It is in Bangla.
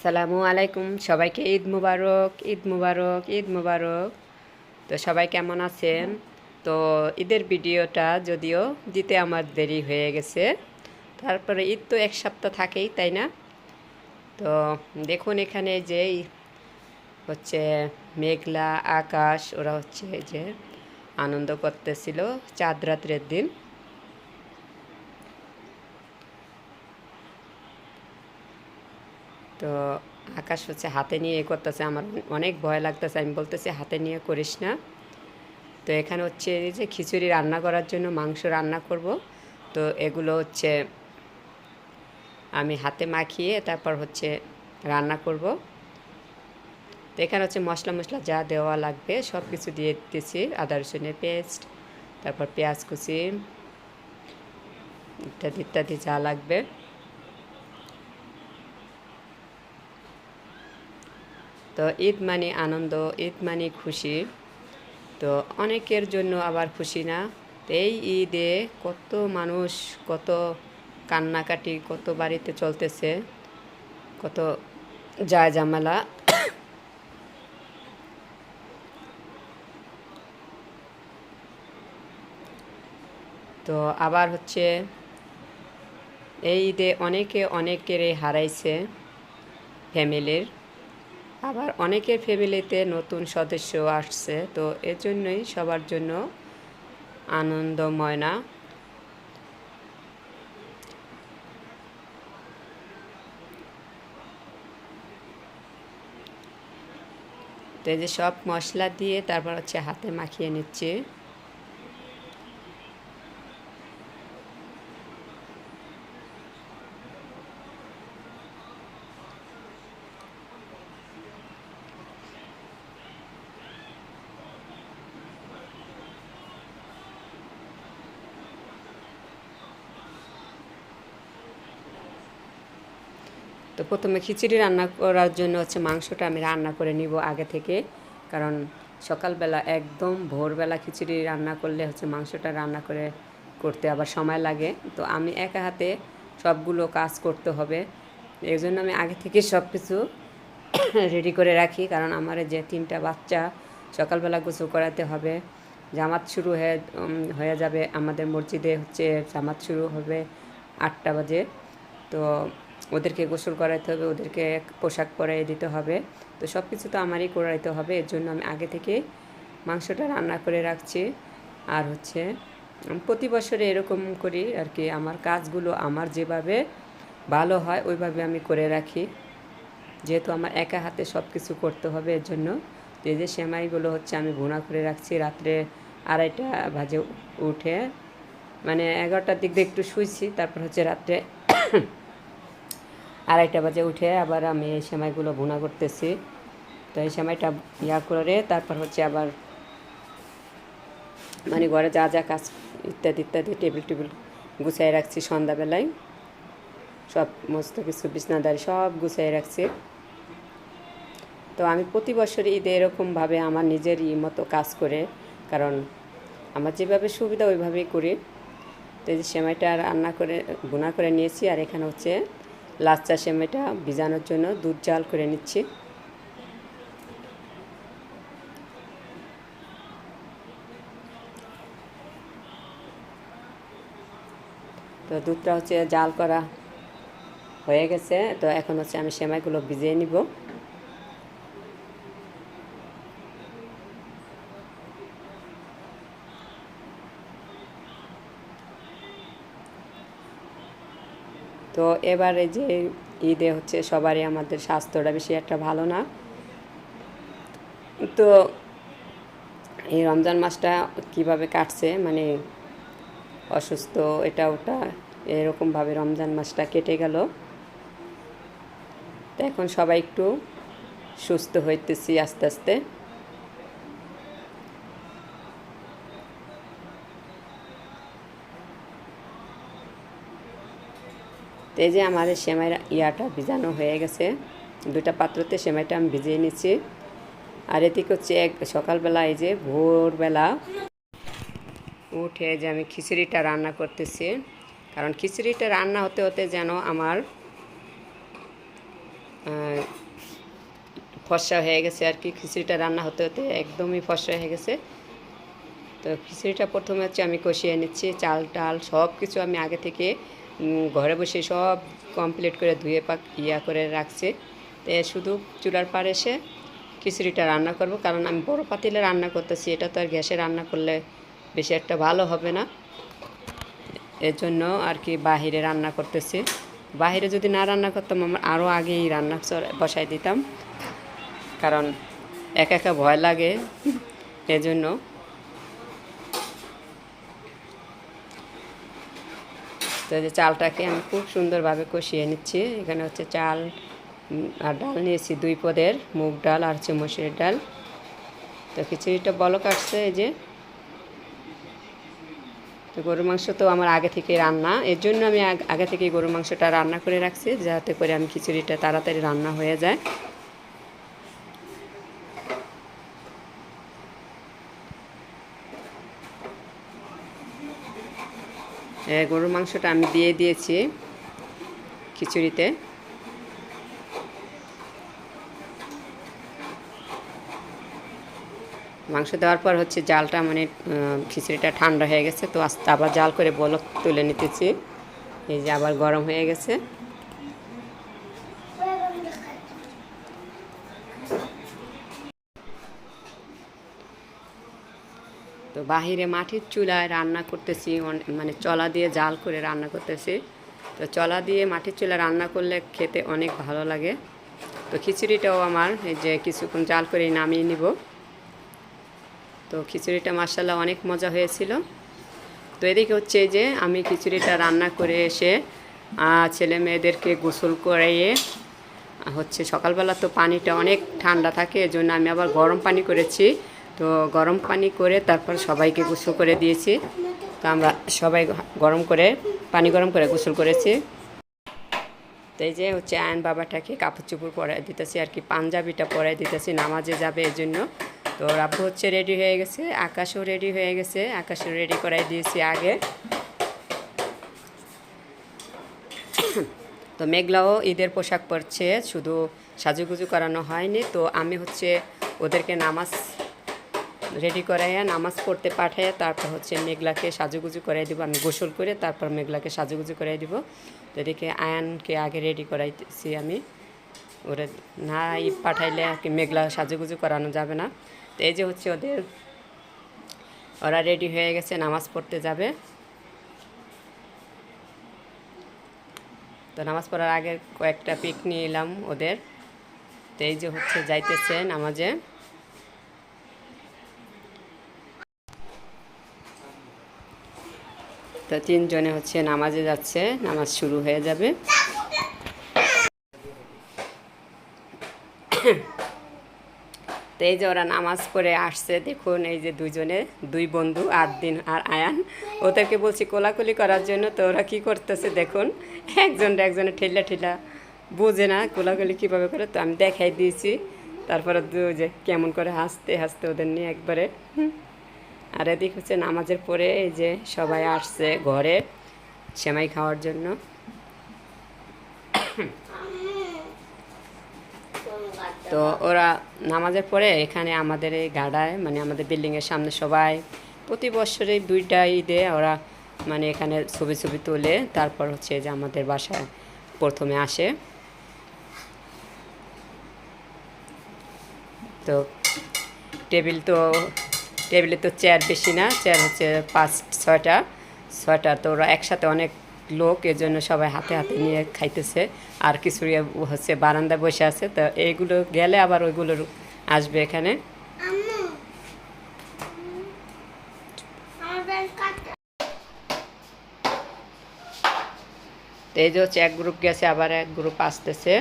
আসসালামু আলাইকুম। সবাইকে ঈদ মুবারক ঈদ মুবারক ঈদ মুবারক। তো সবাই কেমন আছেন? তো ঈদের ভিডিওটা যদিও দিতে আমার দেরি হয়ে গেছে, তারপরে ঈদ তো এক সপ্তাহ থাকেই, তাই না? তো দেখুন এখানে যে হচ্ছে মেঘলা আকাশ, ওরা হচ্ছে যে আনন্দ করতেছিল চাঁদ রাত্রের দিন। তো আকাশ হচ্ছে হাতে নিয়ে এ করতেছে, আমার অনেক ভয় লাগতেছে, আমি বলতেছি, হাতে নিয়ে করিস না। তো এখানে হচ্ছে এই যে খিচুড়ি রান্না করার জন্য মাংস রান্না করব। তো এগুলো হচ্ছে আমি হাতে মাখিয়ে তারপর হচ্ছে রান্না করব। তো এখানে হচ্ছে মশলা মশলা যা দেওয়া লাগবে সব কিছু দিয়ে দিতেছি, আদা, রসুনের পেস্ট, তারপর পেঁয়াজ কুচি, ইত্যাদি ইত্যাদি যা লাগবে। তো ঈদ মানে আনন্দ, ঈদ মানে খুশি। তো অনেকের জন্য আবার খুশি না। তো এই ঈদে কত মানুষ, কত কান্নাকাটি, কত বাড়িতে চলতেছে, কত যায় জামালা তো আবার হচ্ছে, এই ঈদে অনেকে অনেকেরই হারাইছে ফ্যামিলির। আবার অনেকের ফ্যামিলিতে নতুন সদস্য আসছে, তো এজন্যই জন্যই সবার জন্য আনন্দময় না? তো এই যে সব মশলা দিয়ে তারপর হচ্ছে হাতে মাখিয়ে নিচ্ছি। তো প্রথমে খিচুড়ি রান্না করার জন্য হচ্ছে মাংসটা আমি রান্না করে নিব আগে থেকে। কারণ সকালবেলা একদম ভোরবেলা খিচুড়ি রান্না করলে হচ্ছে মাংসটা রান্না করে করতে আবার সময় লাগে। তো আমি একা হাতে সবগুলো কাজ করতে হবে। এই জন্য আমি আগে থেকে সব কিছু রেডি করে রাখি। কারণ আমার যে তিনটা বাচ্চা সকালবেলা গোসল করাতে হবে, জামাত শুরু হয়ে হয়ে যাবে আমাদের মসজিদে হচ্ছে জামাত শুরু হবে আটটা বাজে। তো ওদেরকে গোসল করাইতে হবে, ওদেরকে পোশাক পরাই দিতে হবে। তো সব কিছু তো আমারই করাইতে হবে, এর জন্য আমি আগে থেকে মাংসটা রান্না করে রাখছি। আর হচ্ছে প্রতি বছরে এরকম করি আর কি, আমার কাজগুলো আমার যেভাবে ভালো হয়, ওইভাবে আমি করে রাখি। যেহেতু আমার একা হাতে সব কিছু করতে হবে, এর জন্য। যে যে সেমাইগুলো হচ্ছে, আমি ভুনা করে রাখছি, রাত্রে আড়াইটা বাজে উঠে মানে এগারোটার দিক দিয়ে একটু শুইছি, তারপর হচ্ছে রাত্রে আড়াইটা বাজে উঠে আবার আমি এই সেমাইগুলো ভুনা করতেছি। তো এই সেমাইটা ইয়া করে তারপর হচ্ছে আবার মানে ঘরে যা যা কাজ ইত্যাদি ইত্যাদি টেবিল টেবিল গুছাই রাখছি সন্ধ্যাবেলায়। সব সমস্ত কিছু, বিছনাদারি সব গুছাই রাখছি। তো আমি প্রতি বছর ঈদে এরকমভাবে আমার নিজের ই মতো কাজ করে, কারণ আমার যেভাবে সুবিধা ওইভাবেই করি। তো এই সেমাইটা রান্না করে গুণা করে নিয়েছি, আর এখানে হচ্ছে লাচ্চা সেমেটা ভিজানোর জন্য দুধ জাল করে নিচ্ছি। তো দুধটা হচ্ছে জাল করা হয়ে গেছে। তো এখন হচ্ছে আমি সেমাইগুলো ভিজিয়ে নিব। তো এবারে যে ঈদে হচ্ছে সবারই আমাদের স্বাস্থ্যটা বেশি একটা ভালো না। তো এই রমজান মাসটা কীভাবে কাটছে? মানে অসুস্থ এটা ওটা, এরকমভাবে রমজান মাসটা কেটে গেল। তো এখন সবাই একটু সুস্থ হইতেছি আস্তে আস্তে। এই যে আমাদের সেমাই ইয়াটা ভিজানো হয়ে গেছে দুটা পাত্রতে সেমাইটা আমি ভিজিয়ে নিচ্ছি। আর এদিকে হচ্ছে এক সকালবেলা এই যে ভোরবেলা উঠে যে আমি খিচুড়িটা রান্না করতেছি। কারণ খিচুড়িটা রান্না হতে হতে যেন আমার ফর্সা হয়ে গেছে আর কি। খিচুড়িটা রান্না হতে হতে একদমই ফর্সা হয়ে গেছে। তো খিচুড়িটা প্রথমে হচ্ছে আমি কষিয়ে নিচ্ছি, চাল টাল সব কিছু আমি আগে থেকে ঘরে বসে সব কমপ্লিট করে ধুয়ে পাক, ইয়া করে রাখছি। তো শুধু চুলার পার এসে খিচুড়িটা রান্না করব, কারণ আমি বড় পাতিলে রান্না করতেছি, এটা তো আর গ্যাসে রান্না করলে বেশি একটা ভালো হবে না। এর জন্য আর কি বাহিরে রান্না করতেছি। বাহিরে যদি না রান্না করতাম, আমার আরও আগেই রান্না বসাই দিতাম। কারণ একা একা ভয় লাগে। এজন্য তো যে চালটাকে আমি খুব সুন্দরভাবে কষিয়ে নিচ্ছি। এখানে হচ্ছে চাল আর ডাল নিয়েছি দুই পদের, মুগ ডাল আর হচ্ছে মসুরের ডাল। তো খিচুড়িটা বলো কাটছে এই যে। তো গরুর মাংস তো আমার আগে থেকে রান্না। এর জন্য আমি আগে থেকে গরুর মাংসটা রান্না করে রাখছি, যাতে করে আমি খিচুড়িটা তাড়াতাড়ি রান্না হয়ে যায়। গরুর মাংসটা আমি দিয়ে দিয়েছি খিচুড়িতে। মাংস দেওয়ার পর হচ্ছে জালটা মানে খিচুড়িটা ঠান্ডা হয়ে গেছে, তো আস্তে আবার জাল করে বলক তুলে নিতেছি। এই যে আবার গরম হয়ে গেছে। তো বাহিরে মাটির চুলায় রান্না করতেছি মানে চলা দিয়ে জাল করে রান্না করতেছি। তো চলা দিয়ে মাটির চুলায় রান্না করলে খেতে অনেক ভালো লাগে। তো খিচুড়িটাও আমার, এই যে কিছুক্ষণ জাল করে নামিয়ে নিব। তো খিচুড়িটা মার্শাল্লাহ অনেক মজা হয়েছিল। তো এদিকে হচ্ছে যে আমি খিচুড়িটা রান্না করে এসে ছেলে মেয়েদেরকে গোসল করাইয়ে, হচ্ছে সকালবেলা তো পানিটা অনেক ঠান্ডা থাকে, এজন্য আমি আবার গরম পানি করেছি। তো গরম পানি করে তারপর সবাইকে গোসল করে দিয়েছি। তো আমরা সবাই গরম করে, পানি গরম করে গোসল করেছি। তো এই যে হচ্ছে আয়ন বাবাটাকে কাপড় চোপড় পরাই দিতেছি আর কি, পাঞ্জাবিটা পরাই দিতেছি নামাজে যাবে এর জন্য। তো ওর আব্বু হচ্ছে রেডি হয়ে গেছে, আকাশও রেডি হয়ে গেছে, আকাশও রেডি করাই দিয়েছি আগে। তো মেঘলাও ঈদের পোশাক পরছে, শুধু সাজুগুজু করানো হয়নি। তো আমি হচ্ছে ওদেরকে নামাজ রেডি করাইয়া নামাজ পড়তে পাঠাইয়া তারপর হচ্ছে মেঘলাকে সাজুগুজু করাই দিব। আমি গোসল করে তারপর মেঘলাকে সাজুগুজু করাই দিব। তো এদিকে আয়ানকে আগে রেডি করাইছি আমি। ওরা না ই পাঠাইলে আর কি মেঘলা সাজুগুজু করানো যাবে না। তো এই যে হচ্ছে ওদের, ওরা রেডি হয়ে গেছে, নামাজ পড়তে যাবে। তো নামাজ পড়ার আগে কয়েকটা পিক নিয়ে এলাম ওদের। তো এই যে হচ্ছে যাইতেছে নামাজে। তো তিনজনে হচ্ছে নামাজে যাচ্ছে, নামাজ শুরু হয়ে যাবে। তো এই যে ওরা নামাজ পড়ে আসছে, দেখুন এই যে দুজনে, দুই বন্ধু আট দিন আর আয়ান। ওদেরকে বলছি কোলাকুলি করার জন্য, তো ওরা কী করতেছে দেখুন, একজন একজনে ঠেলা ঠেলা বোঝে না কোলাকুলি কীভাবে করে, তো আমি দেখাই দিয়েছি। তারপরে দু যে কেমন করে হাসতে হাসতে ওদের নিয়ে একবারে। আর এদিক হচ্ছে নামাজের পরে এই যে সবাই আসছে ঘরে সেমাই খাওয়ার জন্য। তো ওরা নামাজের পরে এখানে আমাদের এই গাডায় মানে আমাদের বিল্ডিংয়ের সামনে সবাই প্রতি বছরে দুইটা ঈদে ওরা মানে এখানে ছবি ছবি তোলে, তারপর হচ্ছে যে আমাদের বাসায় প্রথমে আসে। তো টেবিল তো টেবিলে তো চেয়ার বেশি না চেয়ার হচ্ছে পাঁচ ছয়টা। ছয়টা তো ওরা একসাথে অনেক লোক এর জন্য সবাই হাতে হাতে নিয়ে খাইতেছে। আর কিছু হচ্ছে বারান্দায় বসে আছে। তো এইগুলো গেলে আবার ওইগুলো আসবে এখানে। তো এই যে হচ্ছে এক গ্রুপ গেছে আবার এক গ্রুপ আসতেছে।